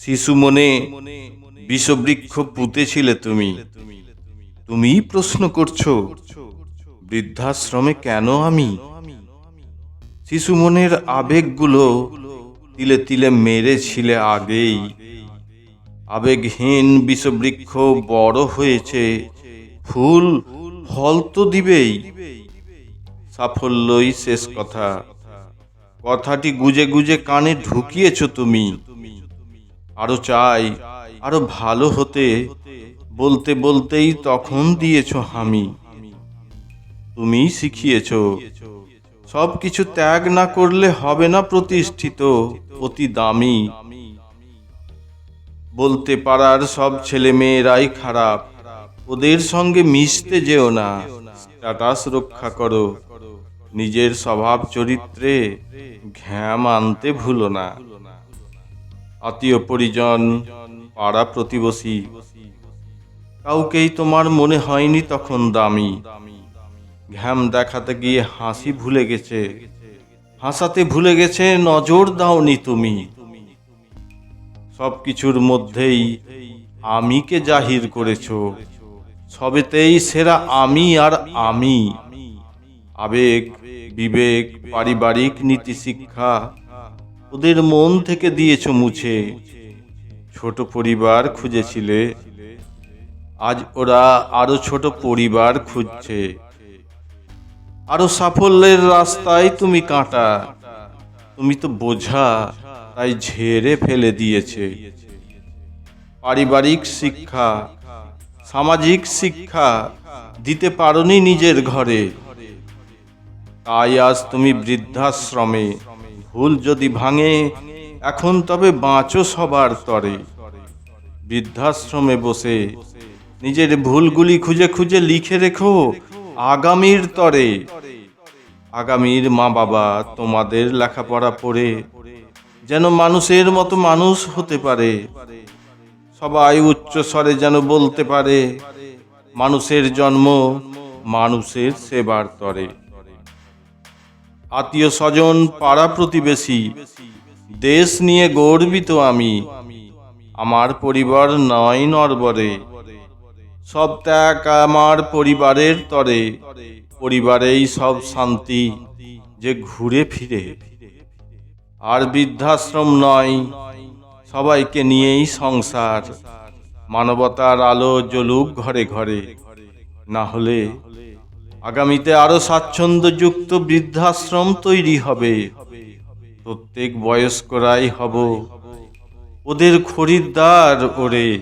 শিশু মনে বিষবৃক্ষ পুঁতেছিলে তুমি? তুমিই প্রশ্ন করছ, বৃদ্ধাশ্রমে কেন আমি? শিশু মনের আবেগগুলো তিলে তিলে মেরেছিলে আগেই। আবেগহীন বিষবৃক্ষ বড় হয়েছে, ফুল, ফল তো দিবেই। সাফল্যই শেষ কথা। কথাটি গুজে গুজে কানে ঢুকিয়েছ তুমি। আরও চাই, আরও ভালো হতে। বলতে বলতেই তখন দিয়েছ হামি। তুমি শিখিয়েছ। সব কিছু ত্যাগ না করলে হবে না প্রতিষ্ঠিত, অতি দামি। বলতে পারার সব ছেলে মেয়েরাই খারাপ। ওদের সঙ্গে মিশতে যেও না। স্ট্যাটাস রক্ষা করো। নিজের স্বভাব চরিত্রে ঘ্যাম আনতে ভুলো না। আত্মীয় পরিজন, পাড়া প্রতিবেশী। কাউকেই তোমার মনে হয়নি তখন দামি। ঘ্যাম দেখাতে গিয়ে হাসি ভুলে গেছে। হাসাতে ভুলে গেছে, নজর দাওনি তুমি। সব কিছুর মধ্যেই আমিকে জাহির করেছ। সবেতেই সেরা আমি আর আমি। আবেগ, বিবেক, পারিবারিক নীতি শিক্ষা ওদের মন থেকে দিয়েছ মুছে। ছোট পরিবার খুঁজেছিলে। আজ ওরা আরও ছোট পরিবার খুঁজছে। আরও সাফল্যের রাস্তায় তুমি কাঁটা। তুমি তো বোঝা, তাই ঝেড়ে ফেলে দিয়েছে। পারিবারিক শিক্ষা, সামাজিক শিক্ষা দিতে পারোনি নিজের ঘরে। তাই আজ তুমি বৃদ্ধাশ্রমে। ভুল যদি ভাঙে, এখন তবে বাঁচো সবার তরে। বৃদ্ধাশ্রমে বসে নিজের ভুলগুলি খুঁজে খুঁজে লিখে রেখো আগামীর তরে। আগামীর মা বাবা তোমাদের লেখাপড়া পড়ে, যেন মানুষের মতো মানুষ হতে পারে। সবাই উচ্চ স্বরে যেন বলতে পারে, মানুষের জন্ম মানুষের সেবার তরে। আত্মীয় স্বজন, পাড়া প্রতিবেশী, দেশ নিয়ে গর্বিত আমি। আমার পরিবার নয় নরবরে। সব ত্যাগ আমার পরিবারের তরে। পরিবারেই সব শান্তি যে ঘুরে ফিরে। আর বৃদ্ধাশ্রম নয়, সবাইকে নিয়েই সংসার। মানবতার আলো জ্বলুক ঘরে ঘরে। না হলে আগামীতে আরও স্বাচ্ছন্দ্যযুক্ত বৃদ্ধাশ্রম তৈরি হবে। প্রত্যেক বয়স্করাই হব। ওদের খরিদ্দার ওরে।